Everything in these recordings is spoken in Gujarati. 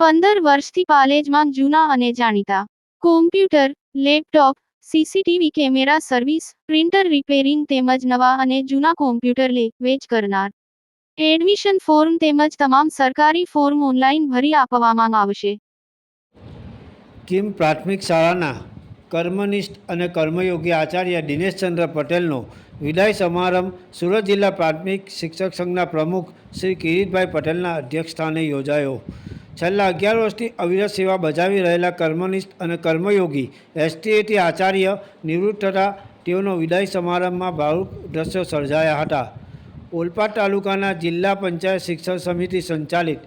પંદર વર્ષથી પાલેજમાં જૂના અને જાણીતા. Computer laptop CCTV camera service printer repairing તેમજ નવા અને જૂના કોમ્પ્યુટર લે, વેચ કરનાર. એડમિશન ફોર્મ તેમજ તમામ સરકારી ફોર્મ ઓનલાઈન ભરી આપવામાં આવશે. કિમ પ્રાથમિક શાળાના કર્મનિષ્ઠ અને કર્મયોગી આચાર્ય દિનેશચંદ્ર પટેલનો વિદાય સમારંભ સુરત જિલ્લા પ્રાથમિક શિક્ષક સંઘના પ્રમુખ શ્રી કિરીટભાઈ પટેલના અધ્યક્ષસ્થાને યોજાયો. છેલ્લા અગિયાર વર્ષથી અવિરત સેવા બજાવી રહેલા કર્મનિષ્ઠ અને કર્મયોગી એસટીએટી આચાર્ય નિવૃત્ત થતા તેઓનો વિદાય સમારંભમાં ભાવુક દ્રશ્યો સર્જાયા હતા. ઓલપાડ તાલુકાના જિલ્લા પંચાયત શિક્ષણ સમિતિ સંચાલિત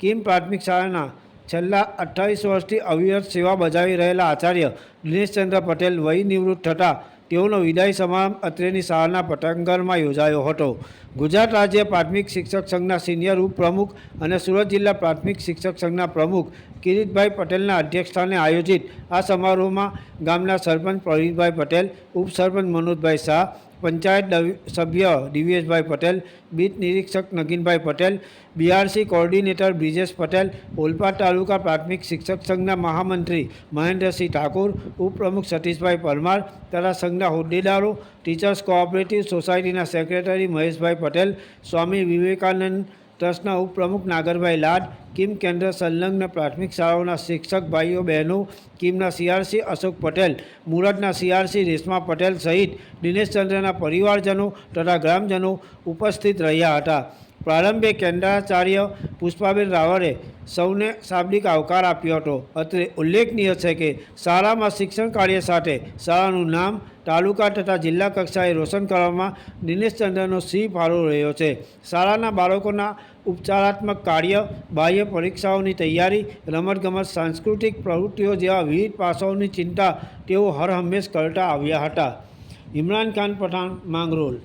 કિમ પ્રાથમિક શાળાના છેલ્લા અઠ્ઠાવીસ વર્ષથી અવિરત સેવા બજાવી રહેલા આચાર્ય દિનેશચંદ્ર પટેલ વય નિવૃત્ત થતાં તેઓનો વિદાય સમારંભ અત્રેની શાળાના પટાંગણમાં યોજાયો હતો. ગુજરાત રાજ્ય પ્રાથમિક શિક્ષક સંઘના સિનિયર ઉપપ્રમુખ અને સુરત જિલ્લા પ્રાથમિક શિક્ષક સંઘના પ્રમુખ કિરીટભાઈ પટેલના અધ્યક્ષસ્થાને આયોજિત આ સમારોહમાં ગામના સરપંચ પ્રવીણભાઈ પટેલ, ઉપસરપંચ મનોજભાઈ શાહ પંચાયત સભ્ય દિવ્યેશભાઈ પટેલ બીટ નિરીક્ષક નગીનભાઈ પટેલ, બીઆરસી કોર્ડિનેટર બ્રિજેશ પટેલ, ઓલપાડ તાલુકા પ્રાથમિક શિક્ષક સંઘના મહામંત્રી મહેન્દ્રસિંહ ઠાકોર, ઉપપ્રમુખ સતીશભાઈ પરમાર, તથા સંઘના હોદ્દેદારો, ટીચર્સ કોઓપરેટિવ સોસાયટીના સેક્રેટરી મહેશભાઈ પટેલ, સ્વામી વિવેકાનંદ ટ્રસ્ટના ઉપપ્રમુખ નાગરભાઈ લાડ, કિમ કેન્દ્ર સંલગ્ન પ્રાથમિક શાળાઓના શિક્ષક ભાઈઓ બહેનો, કિમના સીઆરસી અશોક પટેલ મુરતના સીઆરસી રેશમા પટેલ સહિત દિનેશચંદ્રના પરિવારજનો તથા ગ્રામજનો ઉપસ્થિત રહ્યા હતા. પ્રારંભે કેન્દ્રાચાર્ય પુષ્પાબેન રાવળે સૌને શાબ્દિક આવકાર આપ્યો હતો. અત્રે ઉલ્લેખનીય છે કે શાળામાં શિક્ષણ કાર્ય સાથે શાળાનું નામ તાલુકા તથા જિલ્લા કક્ષાએ રોશન કરવામાં દિનેશચંદ્રનો સિંહ ફાળો રહ્યો છે. શાળાના બાળકોના ઉપચારાત્મક કાર્ય, બાહ્ય પરીક્ષાઓની તૈયારી, રમતગમત, સાંસ્કૃતિક પ્રવૃત્તિઓ જેવા વિવિધ પાસાઓની ચિંતા તેઓ હર હંમેશ કરતા આવ્યા હતા. ઇમરાન ખાન પઠાણ માંગરોળ